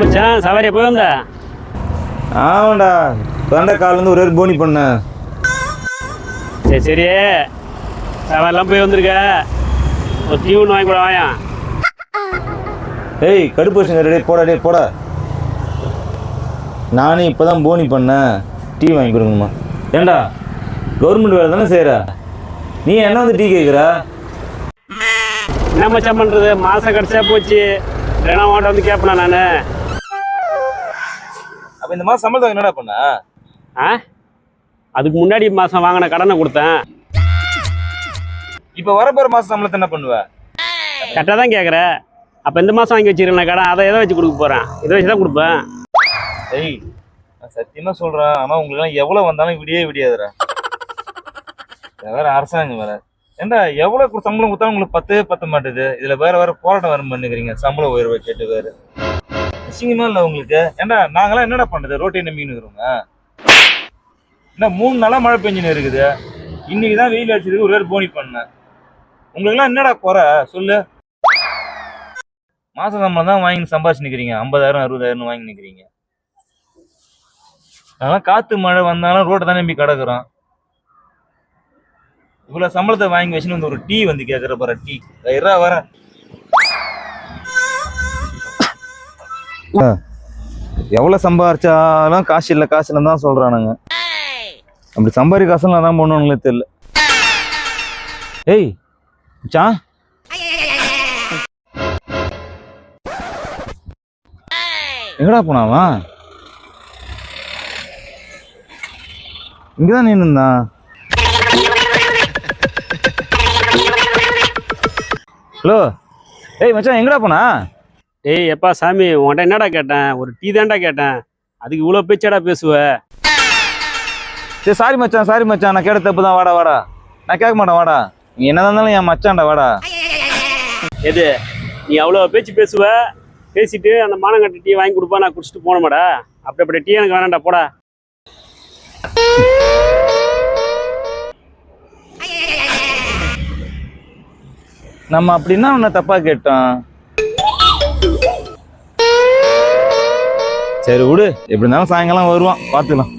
மச்சான் சவாரியா போய் வந்தா? ஆமாண்டா. தாண்டா காலேருந்து ஒரே ஒரு போனி பண்ணேன் சரி சரி. சவாரிலாம் போய் வந்திருக்க. ஒரு டீ ஒன்று வாங்கி கூட வாயா. ஏய் கடுப்பு ரெடி போடா டேய் போடா. நானே இப்போ தான் போனி பண்ணேன் டீ வாங்கி கொடுங்கம்மா. ஏண்டா கவர்மெண்ட் வேலை தானே செய்கிற நீ என்ன வந்து டீ கேட்குற என்ன மச்சான் பண்ணுறது மாதம் கிடச்சா போச்சு. இல்லைனா உன்கிட்ட வந்து கேட்பேனா நான்? அப்போ இந்த மாதம் சம்பளம் என்னடா பண்ண? ஆ? அதுக்கு முன்னாடி மாதம் வாங்கின கடனை கொடுத்தேன். இப்போ வரப்போகிற மாதம் சம்பளத்தை என்ன பண்ணுவ? கரெக்டாக தான் கேட்குற அப்போ இந்த மாதம் வாங்கி வச்சிருக்கேன் கடன் அதை எதை வச்சு கொடுக்க போகிறேன் இதை வச்சு தான் கொடுப்பேன். ஏய் நான் சத்தியமாக சொல்கிறேன் ஆனால் உங்களுக்குலாம் எவ்வளோ வந்தாலும் விடியே விடியாதுடா. வேற அரசாங்கம் வேற. ஏண்டா எவ்வளோ சம்பளம் கொடுத்தாலும் உங்களுக்கு பத்தே பத்த மாட்டேது. இதில் வேற வேற போராட்டம் வரும் பண்ணுக்கிறீங்க சம்பள உயர்வை கேட்டு வேறு. அசிங்கமா இல்லை உங்களுக்கு. ஏண்டா நாங்களாம் என்னடா பண்ணுறது ரோட்டை நம்பின்னு இருக்கிறோங்க என்ன மூணு நாளாக மழை பெஞ்சுன்னு இருக்குது. இன்னைக்கு தான் வெயில் அடிச்சிருக்கு ஒரு வேறு போனி பண்ணேன். உங்களுக்குலாம் என்னடா குறை? சொல்லு. மாச சம்பளம் தான் வாங்கி சம்பாதிச்சு நிற்கிறீங்க ஐம்பதாயிரம் அறுபதாயிரம் வாங்கி நிற்கிறீங்க அதெல்லாம் காத்து மழை வந்தாலும் ரோட்டை தான் நம்பி கிடக்குறோம். இவ்வளோ சம்பளத்தை வாங்கி வச்சுன்னு வந்து ஒரு டீ வந்து கேட்குற பாரு டீ. இரா வர. எவ்வளோ சம்பாரிச்சாலும் காசு இல்லை காசு இல்லைன்னு தான் சொல்கிறானுங்க அப்படி சம்பாரி காசுலாம் தான் பண்ணுவானுங்களே தெரியல. ஏய் சா எங்கடா இங்கே இங்கதான் நின்னுந்தான். ஹலோ. ஏய் மச்சான் எங்கடா போனா? ஏய் எப்பா சாமி உன்கிட்ட என்னடா கேட்டேன்? ஒரு டீ தான்டா கேட்டேன். அதுக்கு இவ்வளோ பேச்சாடா பேசுவ? சரி சாரி மச்சான் சாரி மச்சான். நான் கேட்ட தப்பு தான் வாடா வாடா. நான் கேட்க மாட்டேன் வாடா. நீ என்னதான் இருந்தாலும் என் மச்சான்டா வாடா. எது? நீ அவ்வளோ பேச்சு பேசுவ? பேசிட்டு அந்த மானங்கட்ட டீ வாங்கி கொடுப்பா நான் குடிச்சிட்டு போனமாடா அப்படி அப்படி டீ எனக்கு வேணாம்டா போடா. நம்ம அப்படின்னா உன்னை தப்பா கேட்டோம்? சரி விடு. எப்படி இருந்தாலும் சாயங்காலம் வருவான். பார்த்துக்கலாம்.